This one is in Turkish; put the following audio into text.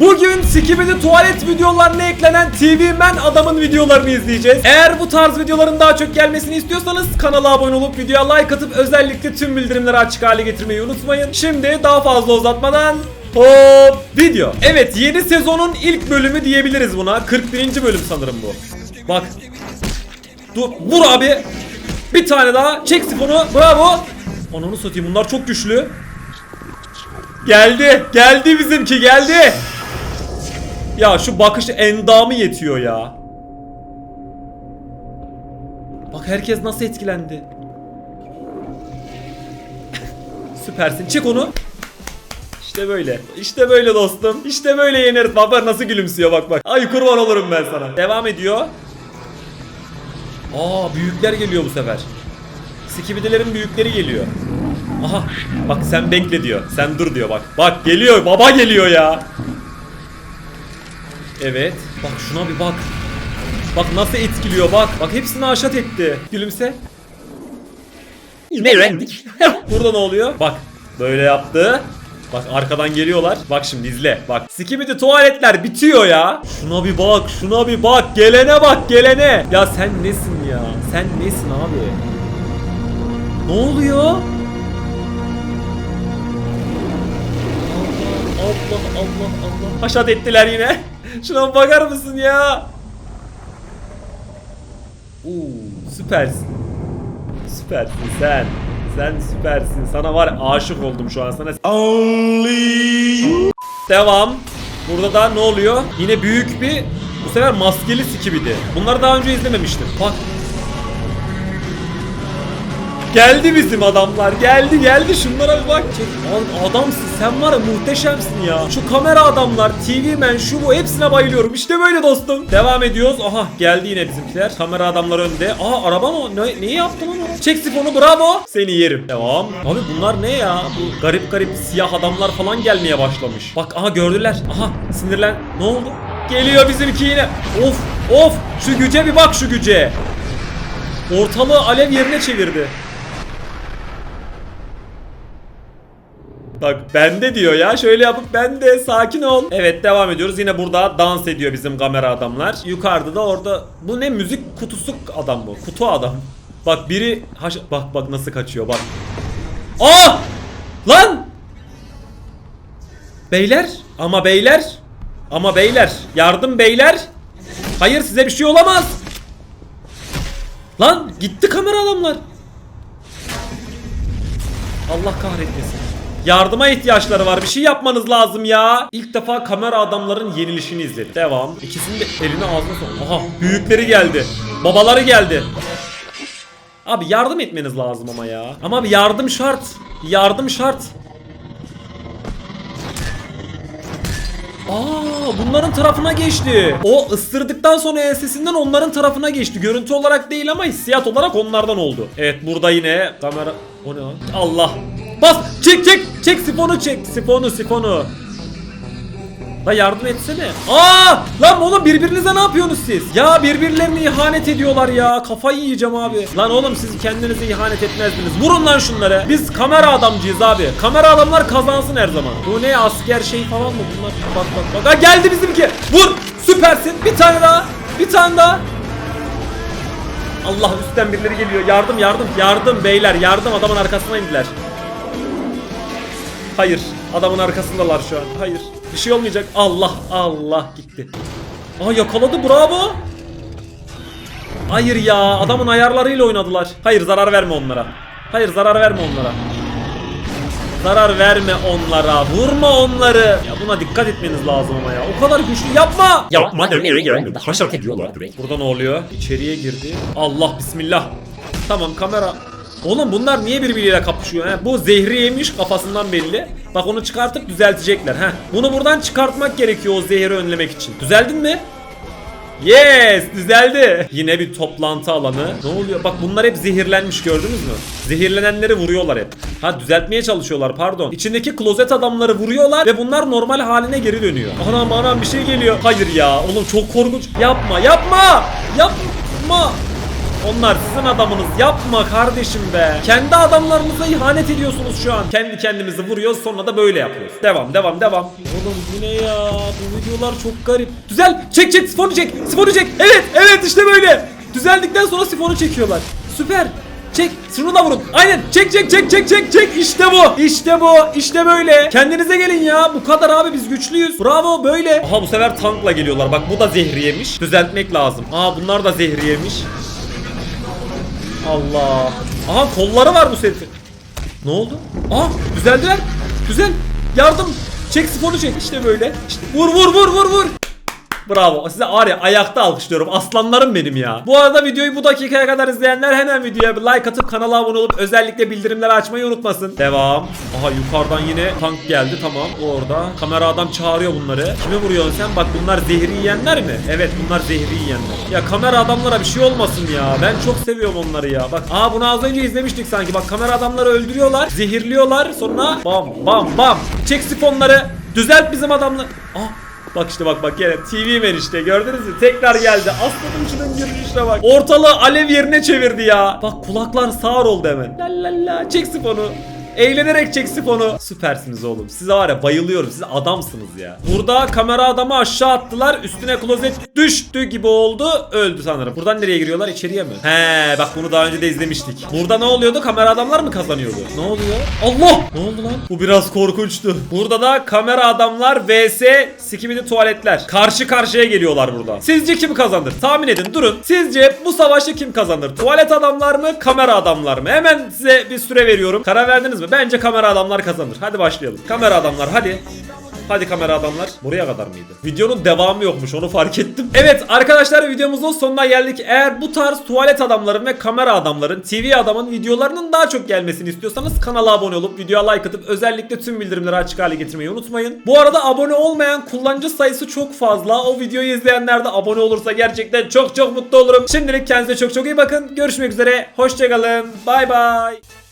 Bugün Skibidi tuvalet videolarına eklenen TV Man adamın videolarını izleyeceğiz. Eğer bu tarz videoların daha çok gelmesini istiyorsanız kanala abone olup videoya like atıp özellikle tüm bildirimleri açık hale getirmeyi unutmayın. Şimdi daha fazla uzatmadan hop video. Evet yeni sezonun ilk bölümü diyebiliriz buna. 41. bölüm sanırım bu. Bak. Dur vur abi. Bir tane daha. Çek sifonu. Bravo. Ananı satayım bunlar çok güçlü. Geldi. Geldi bizimki geldi. Ya şu bakış endamı yetiyor ya. Bak herkes nasıl etkilendi. Süpersin. Çık onu. İşte böyle. İşte böyle dostum. İşte böyle yeneriz. Bak bak nasıl gülümsüyor bak bak. Ay kurban olurum ben sana. Devam ediyor. Aa büyükler geliyor bu sefer. Skibidilerin büyükleri geliyor. Aha bak sen bekle diyor. Sen dur diyor bak. Bak geliyor. Baba geliyor ya. Evet. Bak şuna bir bak. Bak nasıl etkiliyor bak. Bak hepsini aşat etti. Gülümse. Ne rendik? Burada ne oluyor? Bak böyle yaptı. Bak arkadan geliyorlar. Bak şimdi izle. Bak Skibidi tuvaletler bitiyor ya. Şuna bir bak, şuna bir bak. Gelene bak, gelene. Ya sen nesin ya? Sen nesin abi? Ne oluyor? Allah Allah. Haşat ettiler yine. Şuna bakar mısın ya? Oo, süpersin. Süpersin sen. Sen süpersin. Sana var aşık oldum şu an sana. Devam. Burada da ne oluyor? Yine büyük bir bu sefer maskeli skibidi. Bunları daha önce izlememiştim. Bak. Geldi bizim adamlar. Geldi geldi. Şunlara bir bak. Çek. Adamsın. Sen var ya muhteşemsin ya. Şu kamera adamlar, TV man, şu bu hepsine bayılıyorum. İşte böyle dostum. Devam ediyoruz. Aha geldi yine bizimkiler. Kamera adamlar önde. Aa araba mı? Ne, neyi yaptın onu? Çek sifonu bravo. Seni yerim. Devam. Abi bunlar ne ya? Bu garip garip siyah adamlar falan gelmeye başlamış. Bak aha gördüler. Aha sinirlen. Ne oldu? Geliyor bizimki yine. Of of. Şu güce bir bak şu güce. Ortalığı alev yerine çevirdi. Bak bende diyor ya şöyle yapıp bende sakin ol. Evet devam ediyoruz. Yine burada dans ediyor bizim kamera adamlar. Yukarıda da orada bu ne müzik kutusu adam bu. Kutu adam. Bak biri haş bak bak nasıl kaçıyor bak. Aa! Lan! Beyler ama beyler ama beyler yardım beyler. Hayır size bir şey olamaz. Lan gitti kamera adamlar. Allah kahretmesin. Yardıma ihtiyaçları var. Bir şey yapmanız lazım ya. İlk defa kamera adamların yenilişini izledim. Devam. İkisinin de elini ağzına sok. Aha büyükleri geldi. Babaları geldi. Abi yardım etmeniz lazım ama ya. Ama bir yardım şart. Yardım şart. Aa bunların tarafına geçti. O ısırdıktan sonra ensesinden onların tarafına geçti. Görüntü olarak değil ama hissiyat olarak onlardan oldu. Evet burada yine kamera... O ne lan? Allah. Bas çek çek çek sifonu çek sifonu sifonu. La yardım etsene. Aa! Lan oğlum birbirinize ne yapıyorsunuz siz? Ya birbirlerine ihanet ediyorlar ya. Kafayı yiyeceğim abi. Lan oğlum siz kendinize ihanet etmezdiniz. Vurun lan şunları. Biz kamera adamcıyız abi. Kamera adamlar kazansın her zaman. Bu ne asker şey falan mı bunlar? Bak bak bak. Ha, geldi bizimki. Vur. Süpersin. Bir tane daha. Bir tane daha. Allah üstten birileri geliyor. Yardım yardım yardım beyler yardım adamın arkasına indiler. Hayır. Adamın arkasındalar şu an. Hayır. Bir şey olmayacak. Allah Allah gitti. Aa yakaladı bravo. Hayır ya adamın ayarlarıyla oynadılar. Hayır zarar verme onlara. Hayır zarar verme onlara. Zarar verme onlara. Vurma onları. Ya buna dikkat etmeniz lazım ama ya. O kadar güçlü yapma. Yapma nereye giren haşat ediyorlar direkt. Burada ne oluyor? İçeriye girdi. Allah bismillah. Tamam kamera. Oğlum bunlar niye birbiriyle kapışıyor? He? Bu zehri yemiş kafasından belli. Bak onu çıkartıp düzeltecekler. Heh. Bunu buradan çıkartmak gerekiyor o zehri önlemek için. Düzeldin mi? Yes düzeldi. Yine bir toplantı alanı. Ne oluyor? Bak bunlar hep zehirlenmiş gördünüz mü? Zehirlenenleri vuruyorlar hep. Ha düzeltmeye çalışıyorlar pardon. İçindeki klozet adamları vuruyorlar ve bunlar normal haline geri dönüyor. Anam anam bir şey geliyor. Hayır ya oğlum çok korkunç. Yapma yapma. Yapma. Onlar sizin adamınız. Yapma kardeşim be. Kendi adamlarınıza ihanet ediyorsunuz şu an. Kendi kendimizi vuruyoruz sonra da böyle yapıyoruz. Devam devam devam. Oğlum bu ne ya? Bu videolar çok garip. Düzel. Çek çek sifonu çek. Sifonu çek. Evet evet işte böyle. Düzeldikten sonra sifonu çekiyorlar. Süper. Çek. Şunu da vurun. Aynen. Çek çek çek çek çek çek. İşte bu. İşte bu. İşte böyle. Kendinize gelin ya. Bu kadar abi biz güçlüyüz. Bravo böyle. Aha bu sefer tankla geliyorlar. Bak bu da zehriyemiş. Düzeltmek lazım. Aa bunlar da zehriyemiş. Allah. Aha kolları var bu setin. Ne oldu? Aa düzeldiler. Güzel. Yardım. Çek sifonu çek. İşte böyle. İşte vur vur vur vur vur. Bravo. Size var ya ayakta alkışlıyorum. Aslanlarım benim ya. Bu arada videoyu bu dakikaya kadar izleyenler hemen videoya bir like atıp kanala abone olup özellikle bildirimleri açmayı unutmasın. Devam. Aha yukarıdan yine tank geldi tamam. Orada. Kamera adam çağırıyor bunları. Kimi vuruyorsun sen? Bak bunlar zehri yiyenler mi? Evet bunlar zehri yiyenler. Ya kamera adamlara bir şey olmasın ya. Ben çok seviyorum onları ya. Bak aa bunu az önce izlemiştik sanki. Bak kamera adamları öldürüyorlar. Zehirliyorlar. Sonra bam bam bam. Çek sifonları. Düzelt bizim adamları. Aa Bak işte bak bak gene TV men işte gördünüz mü? Tekrar geldi. Aslanım şunun girişine bak. Ortalığı alev yerine çevirdi ya. Bak kulaklar sağır oldu hemen. La la la çek sifonu. Eğlenerek çek sifonu. Süpersiniz oğlum. Size var ya bayılıyorum. Siz adamsınız ya. Burada kamera adamı aşağı attılar. Üstüne klozet düştü gibi oldu. Öldü sanırım. Buradan nereye giriyorlar? İçeriye mi? He bak bunu daha önce de izlemiştik. Burada ne oluyordu? Kamera adamlar mı kazanıyordu? Ne oluyor? Allah! Ne oldu lan? Bu biraz korkunçtu. Burada da kamera adamlar vs sikimini tuvaletler. Karşı karşıya geliyorlar burada. Sizce kim kazanır? Tahmin edin durun. Sizce bu savaşı kim kazanır? Tuvalet adamlar mı? Kamera adamlar mı? Hemen size bir süre veriyorum. Karar verdiniz mi? Bence kamera adamlar kazanır. Hadi başlayalım. Kamera adamlar hadi. Hadi kamera adamlar. Buraya kadar mıydı? Videonun devamı yokmuş onu fark ettim. Evet arkadaşlar videomuzun sonuna geldik. Eğer bu tarz tuvalet adamların ve kamera adamların, TV adamın videolarının daha çok gelmesini istiyorsanız kanala abone olup videoya like atıp özellikle tüm bildirimleri açık hale getirmeyi unutmayın. Bu arada abone olmayan kullanıcı sayısı çok fazla. O videoyu izleyenler de abone olursa gerçekten çok çok mutlu olurum. Şimdilik kendinize çok çok iyi bakın. Görüşmek üzere. Hoşçakalın. Bay bay.